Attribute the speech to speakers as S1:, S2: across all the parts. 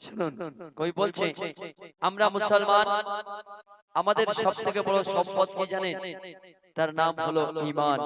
S1: শুনুন কই বলছে আমরা মুসলমান আমাদের সব থেকে বড় সম্পদ কি জানেন? তার নাম হলো ঈমান।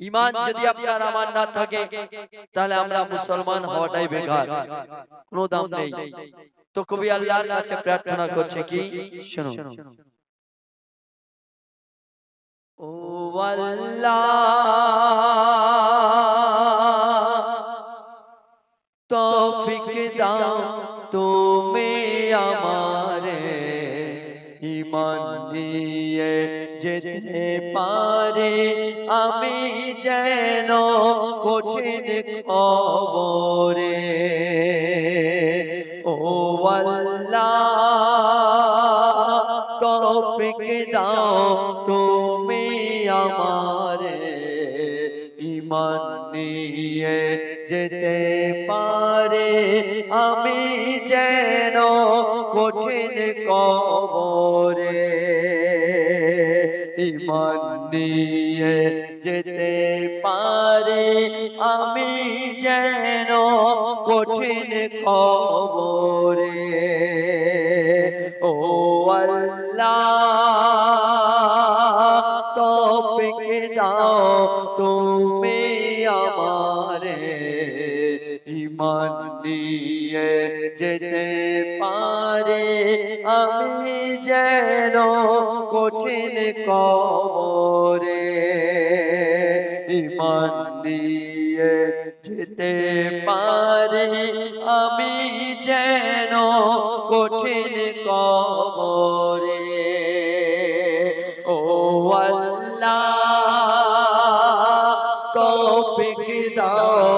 S1: ঈমান। যদি আপনার আমার না থাকে তাহলে আমরা মুসলমান হওয়াটাই বেকার কোনো দাম নেই। তো কবি আল্লাহর কাছে প্রার্থনা করছে কি? শুনুন। ও আল্লাহ! তৌফিক দাও তুমি আমারে ইমান নিয়ে যেতে পারে। আমি যেন কঠিন খবরে নিয়ে যেতে পারে, আমি যেন কঠিন কবরে ইমান নিয়ে যেতে পারে, আমি যেন কঠিন কবরে। ও আল্লাহ, তৌফিক দাও তুমি। ইমান নিয়ে যেতে পারে, আমি যেন কঠিন কবরে ইমান যেতে পারে, আমি যেন কঠিন কবরে। ও আল্লাহ, তৌফিক দাও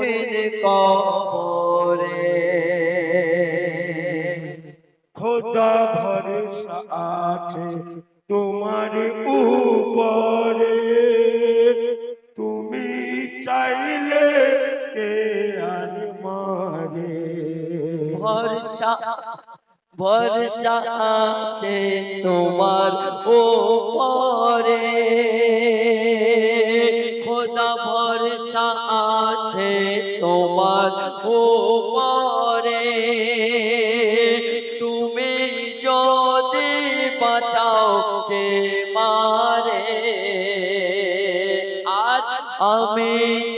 S1: কঠিন কবরে।
S2: খোদা ভরসা আছে তোমার উপরে। তুমি চাইলে কে আর মারে?
S1: ভরসা ভরসা আছে তোমার উপরে।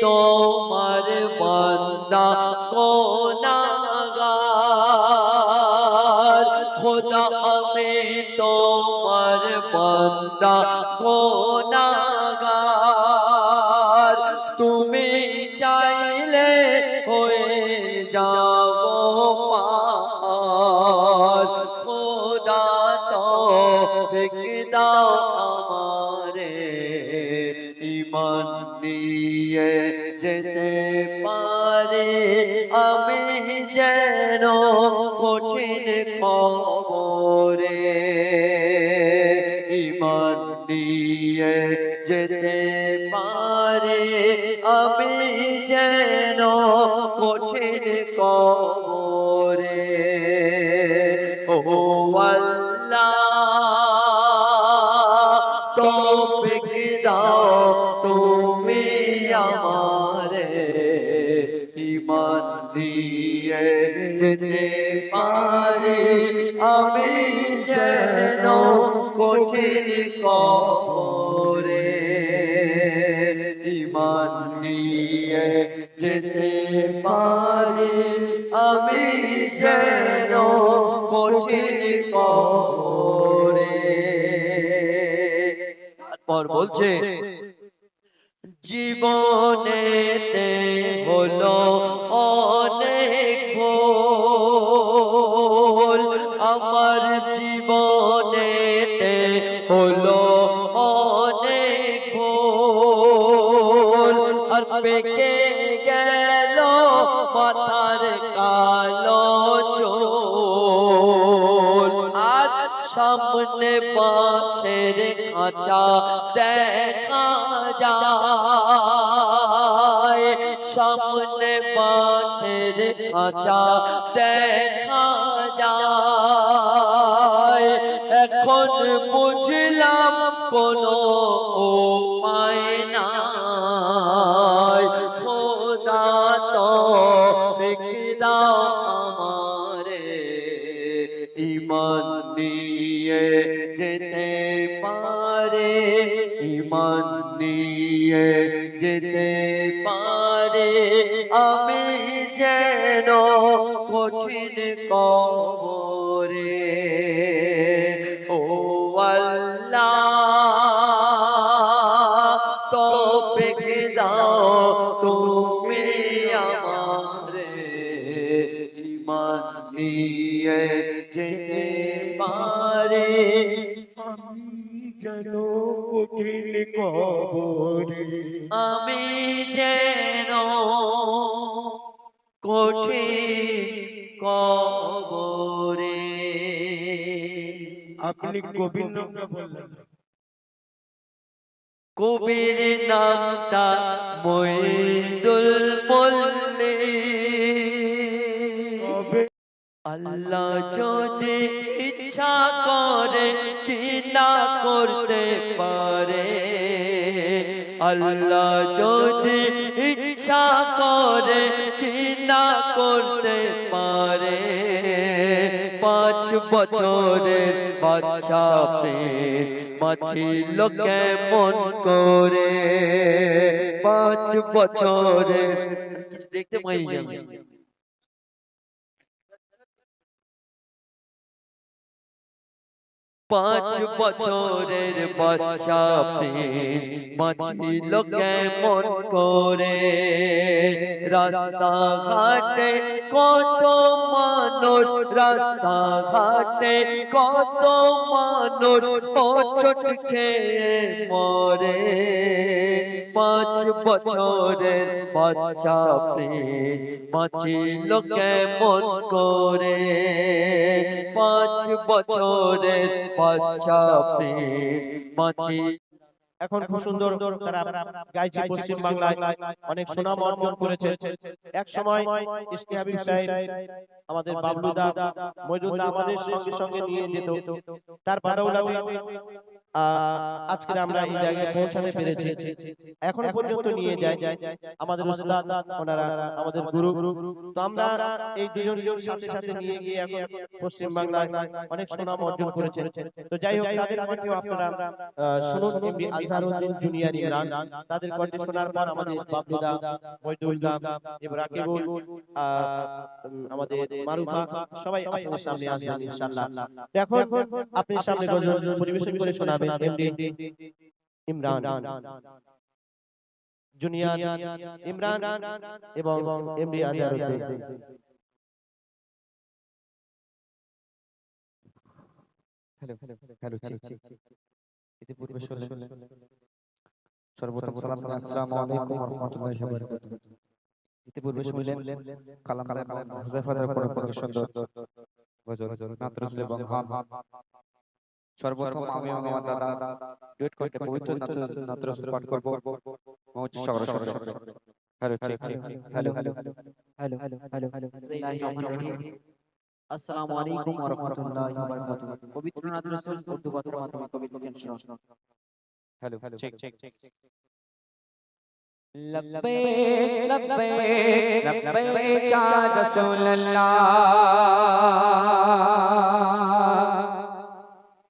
S1: তোমার বান্দা কোনাগার। খোদা আমি তোমার বান্দা কোনাগার। নিয়ে যেতে পারে আমি যেন কঠিন যেতে পারে। আমি যেন কঠিন কবরে ইমান নিয়ে যেতে পারে। আমি যেন কঠিন কবরে তারপর বলছে, জীবনেতে হলো অনেক আমার জীবনেতে হলো অনেক ভুল। আর পেকে গেল মাথার কালো চোল। আজ সামনে বাঁশের খাঁচা দেখা যায়। সামনে বাঁশের খাঁচা দেখা এখন বুঝলাম কোনো উপায় নাই। খোদা তো দাও আমারে। ইমান নিয়ে যেতে পারে ইমান নিয়ে যেতে পারে। আমি যেন কঠিন কবরে
S2: আমি যেন কঠিন কবরে
S1: আমি যেন কঠিন কবরে।
S2: আপনি কবির নামটা বললেন।
S1: কবির নামটা মইদুল বললে আল্লাহ যদি ইচ্ছা করে কি না করতে পারে? আল্লাহ যদি ইচ্ছা করে কি না করতে পারে? পাঁচ বছরের বাচ্চা প্রিন্স মাছিল কেমন করে। পাঁচ বছরের দেখতে পাই পাঁচ বছরের বাচ্চা প্রিন্স বাঁচিল কেমন করে। রাস্তা ঘাটে কত মানুষ রাস্তা ঘাটে কত মানুষ ছোট খেয়ে মরে। পাঁচ বছরের বাচ্চা প্রিন্স বাঁচিল কেমন করে। পাঁচ বছরের বাচ্চা প্রিন্স বাঁচি
S3: এখন খুব সুন্দর তারা গাইছে পশ্চিম বাংলায় অনেক সুনাম অর্জন করেছে। এক সময় ইসকে হাবিব সাহেব আমাদের বাবলুদা মইদুল্লাহ আমাদের সঙ্গে সঙ্গে নিয়ে যেত। তার বারৌলাতে আজকে আমরা এই জায়গায় পৌঁছাতে পেরেছি। এখন পর্যন্ত নিয়ে যায়। আমাদের উস্তাদ ওনারা আমাদের গুরু তো আমরা এই দুজন সাথে সাথে নিয়ে গিয়ে এখন পশ্চিম বাংলায় অনেক সুনাম অর্জন করেছেন। তো যাই হোক তাদের কণ্ঠেও আপনারা শুনুন এমবি আজহারউদ্দিন জুনিয়র ইমরান। সামনে পরিবেশন করে শোনাবেন ইমরান। ইমরান এবং এমডি হ্যালো হ্যালো ঠিক ঠিক ইতিপূর্বে শুনলেন সর্বপ্রথম সালাম আসসালামু আলাইকুম ওয়া রাহমাতুল্লাহি ওয়া বারাকাতুহু ইতিপূর্বে শুনলেন কালাম কালাম হুযায়ফার পরে পরে সুন্দর গজল নাত রাসূল এবং হাম সর্বপ্রথম আমি এবং আমার দাদা ডুয়েট করতে পবিত্র নাত নাত রাসূল পাঠ করব মৌজ সগর সগর হ্যালো ঠিক ঠিক hello hello hello hello hello
S4: আসসালামু আলাইকুম ওয়া রাহমাতুল্লাহি ওয়া বারাকাতুহু পবিত্র নাথ রাসূল উর্দু কথার মাধ্যমে কবি লিখেছেন শুনুন
S3: হ্যালো ঠিক ঠিক ঠিক
S5: لبيك لبيك لبيك يا رسول الله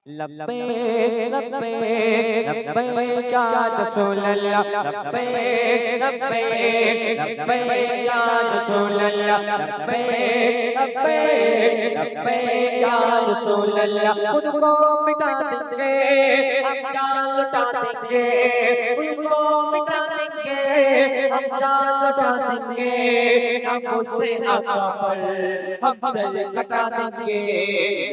S5: لبيك لبيك لبيك يا رسول الله لبيك لبيك لبيك يا رسول رسول اللہ لبیک لبیک لبیک یا رسول اللہ خود کو مٹا دیں گے ہم جان لٹا دیں گے خود کو مٹا دیں گے ہم جان لٹا دیں گے ہم اسے آقا پر ہم سر کٹا دیں گے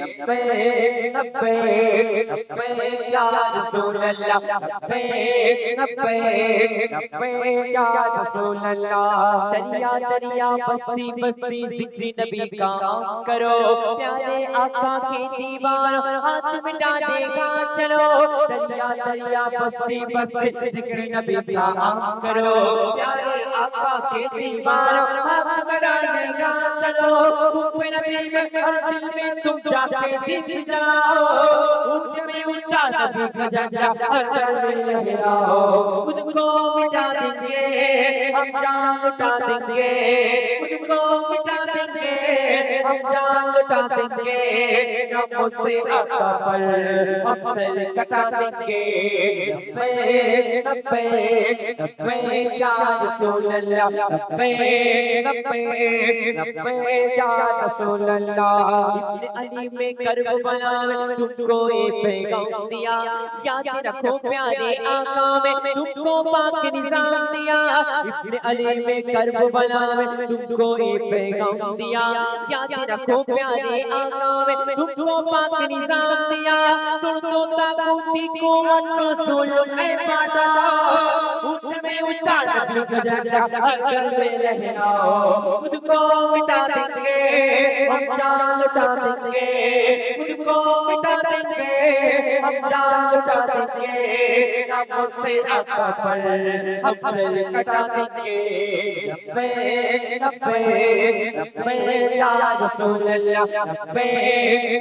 S5: لبیک لبیک لبیک یا رسول اللہ لبیک لبیک لبیک یا رسول اللہ دریا دریا दरिया बस्ती बस्ती ज़िक्र नबी का करो। प्यारे आका के दीवार हाथ मिटा देगा चलो। दरिया दरिया बस्ती बस्ती ज़िक्र नबी का करो। प्यारे आका के दीवार हाथ मिटा देगा चलो। तुम नबी में हर दिल में तुम जाके दिख जाओ ऊंच में ऊँचा नबी का झंडा हर घर में लहराओ। उनको मिटा देंगे हम जान लुटा देंगे। उनको मिटा देंगे अली में करबला में तुमको ये पैगाम दिया। याद रखो प्यारे आका में, तुमको पाक निज़ाम दिया। अली में करबला में तुमको ये पैगाम दिया। याद रखो प्यारे आका में तुमको पाक निज़ाम दिया तुम तो ताकूती को मत छोड़ो ऐ पाटा ऊंच में ऊँचा नबी का झंडा हर में लहराओ खुद को मिटा देंगे हम जान लुटा देंगे खुद को मिटा देंगे हम जान लुटा देंगे नामों से आका पर हम सर कटा देंगे नब्बे नब्बे नब्बे या رسول اللہ ربے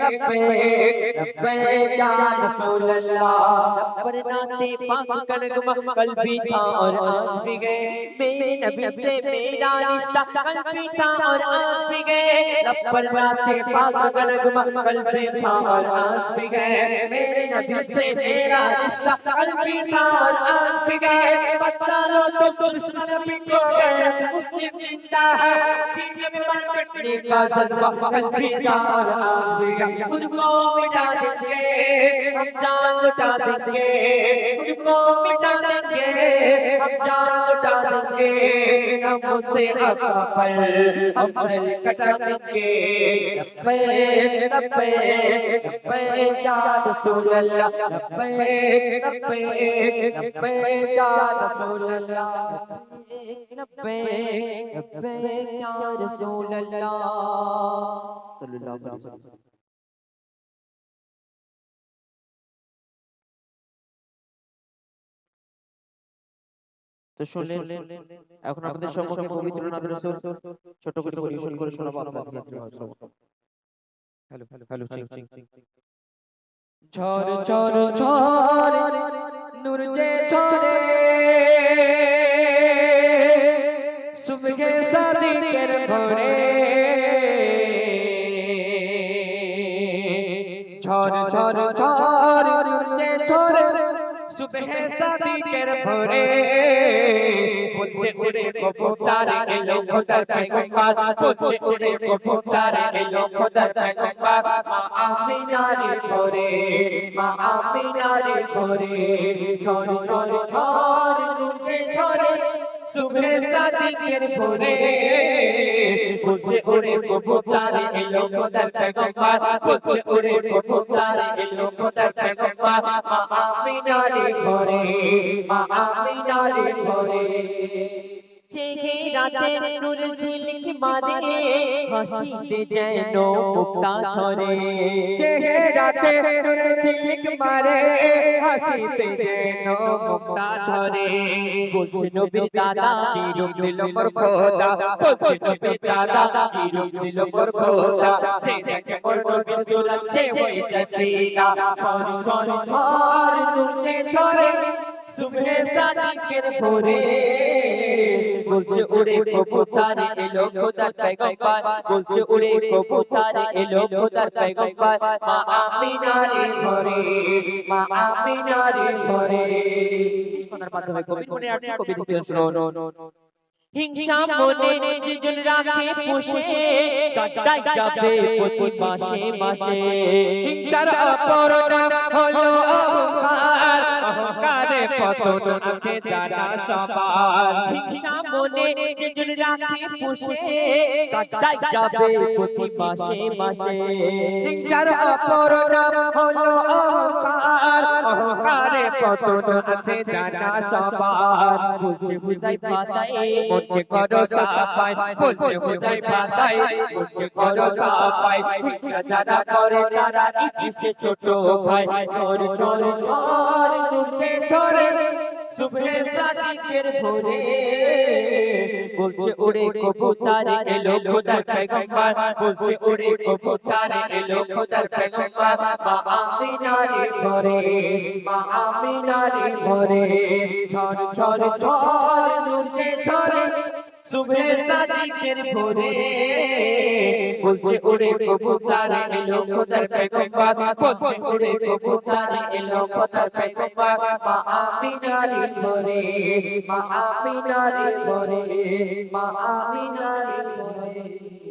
S5: ربے ربے یا رسول اللہ پر ناتے پاک کنگم کل بھی تھا اور آج بھی گئے میرے نبی سے میرا رشتہ کل بھی تھا اور آج بھی گئے رب پر ناتے پاک کنگم کل بھی تھا اور آج بھی گئے میرے نبی سے میرا رشتہ کل بھی تھا اور آج بھی گئے लो तो दुश्मन को गए। मुस्लिम ज़िंदा है। दीन में मर कटने का जज्बा कल भी था और आज भी गए खुद को मिटा देंगे, हम जान लुटा देंगे। खुद को मिटा देंगे, हम जान लुटा देंगे। नमों से आका पर हम सर कटा देंगे। नब्बे नब्बे नब्बे या रसूल अल्लाह नब्बे नब्बे नब्बे या रसूल
S3: তো শুনলেন এখন আপনাদের সম্মুখে পবিত্র নাদের ছোট করে পরিবেশন করে শোনাবো আপনাদের হ্যালো হ্যালো হ্যালো
S5: ঝড় নূর যে ঝরে সুবহ সাদিকের ভোরে বলছে উড়ে কবুতর এলো খোদার পেগম্বর বলছে উড়ে কবুতর এলো খোদার পেগম্বর মা আমিনারে মা নুচে ঝরে সুবহে সাদিকের ভোরে। বলছে উড়ে কবুতর এলো খোদার পেগম্বর বলছে উড়ে কবুতর এলো খোদার পেগম্বর মা আমিনারে ঘরে, মা আমিনারে ঘরে। জেগে রাতে নূর ঝিলিক মারে হাসিতে যেন মুক্তা ছড়ে জেগে রাতে নূর ঝিলিক মারে হাসিতে যেন মুক্তা ছড়ে বলছে নবীর দাদা কি দিল মোর খোদা বলছে নবীর দাদা কি দিল মোর খোদা যে দেখে মোর নবীর সুরত সে হয়ে যায় ফিদা ছড় ছড় ছড় নূর যে ছড়ে সুবহে সাদিকের ভোরে বলছে ওরে কবুতর এলো খোদার পয়গম্বর বলছে ওরে কবুতর এলো খোদার পয়গম্বর মা আমিনারে ঘরে মা আমিনারে ঘরে কবির মনে আছে কবি লিখছেন শুনুন হিংসা মনে যেজন রাখে পোষে। কাটাই যাবে প্রতি মাসে মাসে হিংসার অপরনাম হলো অহংকার। অহংকারে পতন আছে জানা সবার। হিংসা মনে যেজন রাখে পোষে। কাটাই যাবে প্রতি মাসে মাসে হিংসার অপরনাম হলো পতন আছে জানা সবার বলছে বুঝাই পাতাই মনকে করো সাফাই বলছে বুঝাই পাতাই মনকে করো সাফাই হিংসা যারা করে তারা ইতিসে ছোট ভাই ছোর ছোর নুরছে ছোরে সুবহে সাদিকের ভোরে বলছে ওরে কবুতর এলো খোদার পয়গম্বর বলছে ওরে কবুতর এলো খোদার পয়গম্বর মা আমিনার ঘরে মা আমিনার ঘরে ঝর ঝর ঝর নুরছে ঝরে সুবহে সাদিকের ভোরে বলছে, ওরে কবুতর এলো খোদার পয়গম্বর? বলছে, ওরে কবুতর এলো খোদার পয়গম্বর? মা আমিনার ভোরে, মা আমিনার ভোরে, মা আমিনার ঘরে